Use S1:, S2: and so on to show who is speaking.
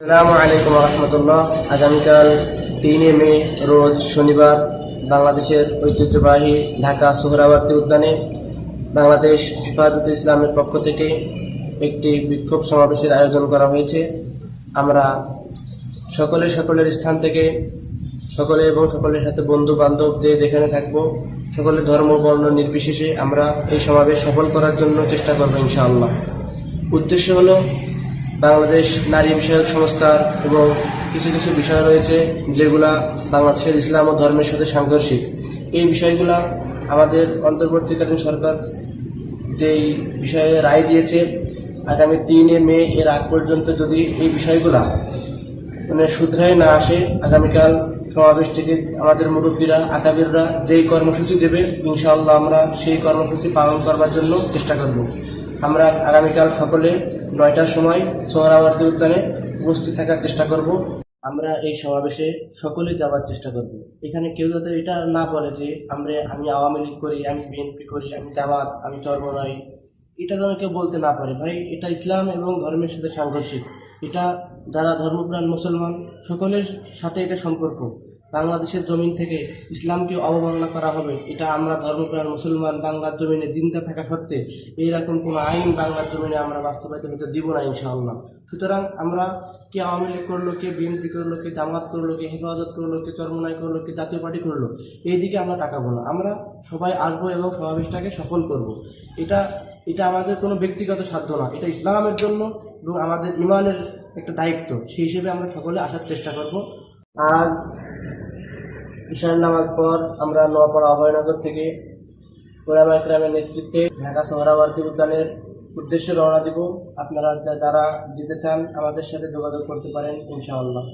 S1: আসসালামু আলাইকুম রহমতুল্লাহ আগামীকাল তিনে মে, রোজ শনিবার, বাংলাদেশের ঐতিহ্যবাহী ঢাকা সোহরাওয়ার্দী উদ্যানে বাংলাদেশ হেফাজত ইসলামের পক্ষ থেকে একটি বিক্ষোভ সমাবেশের আয়োজন করা হয়েছে। আমরা সকলে সকলের স্থান থেকে, সকলে এবং সকলের সাথে বন্ধু বান্ধবদের এখানে থাকব, সকলে ধর্ম, বর্ণ নির্বিশেষে আমরা এই সমাবেশ সফল করার জন্য চেষ্টা করব ইনশাআল্লাহ। উদ্দেশ্য হলো বাংলাদেশ নারী বিষয়ক সংস্কার এবং কিছু কিছু বিষয় রয়েছে যেগুলা বাংলাদেশের ইসলাম ও ধর্মের সাথে সাংঘর্ষিক। এই বিষয়গুলা আমাদের অন্তর্বর্তীকালীন সরকার যেই বিষয়ে রায় দিয়েছে, আগামী তিনে মে এর আগ পর্যন্ত যদি এই বিষয়গুলা মানে শুধরাই না আসে, আগামীকাল সমাবেশ থেকে আমাদের মুরব্বীরা, আকাবিররা যেই কর্মসূচি দেবে, ইনশাআল্লাহ আমরা সেই কর্মসূচি পালন করবার জন্য চেষ্টা করব। আমরা আগামীকাল সকলে নয়টার সময় সোহরাওয়ার্দী উদ্যানে উপস্থিত থাকার চেষ্টা করব। আমরা এই সমাবেশে সকলে যাওয়ার চেষ্টা করব। এখানে কেউ যাতে এটা না বলে যে আমরা, আমি আওয়ামী লীগ করি, আমি বিএনপি করি, আমি জামাত, আমি চর্ম চর্মনাই, এটা যেন কেউ বলতে না পারে। ভাই, এটা ইসলাম এবং ধর্মের সাথে সাংঘর্ষিক। এটা যারা ধর্মপ্রাণ মুসলমান, সকলের সাথে এটা সম্পর্ক। বাংলাদেশের জমিন থেকে ইসলামকে অবমাননা করা হবে, এটা আমরা ধর্মপ্রাণ মুসলমান বাংলার জমিনে জিন্দা থাকা সত্ত্বে এইরকম কোনো আইন বাংলার জমিনে আমরা বাস্তবায়িত হতে দিব না ইনশাআল্লাহ। সুতরাং আমরা কে আওয়ামী লীগ করল, কে বিএনপি করল, কে জামাত করল, কে হেফাজত করল, কে চরমনাই করল, কে জাতীয় পার্টি করল, এই দিকে আমরা তাকাবো না। আমরা সবাই আসব এবং সমাবেশটাকে সফল করব। এটা এটা আমাদের কোনো ব্যক্তিগত সাধ্য না। এটা ইসলামের জন্য এবং আমাদের ইমানের একটা দায়িত্ব। সেই হিসেবে আমরা সকলে আসার চেষ্টা করব। আজ ঈশান নামাজ পর আমরা নোয়াপাড়া অভয়নগর থেকে ওরামা একরামের নেতৃত্বে ঢাকা সোহরাবর্তী উদ্যানের উদ্দেশ্যে রওনা দিব। আপনারা যারা যেতে চান আমাদের সাথে যোগাযোগ করতে পারেন, ইনশাআল্লাহ।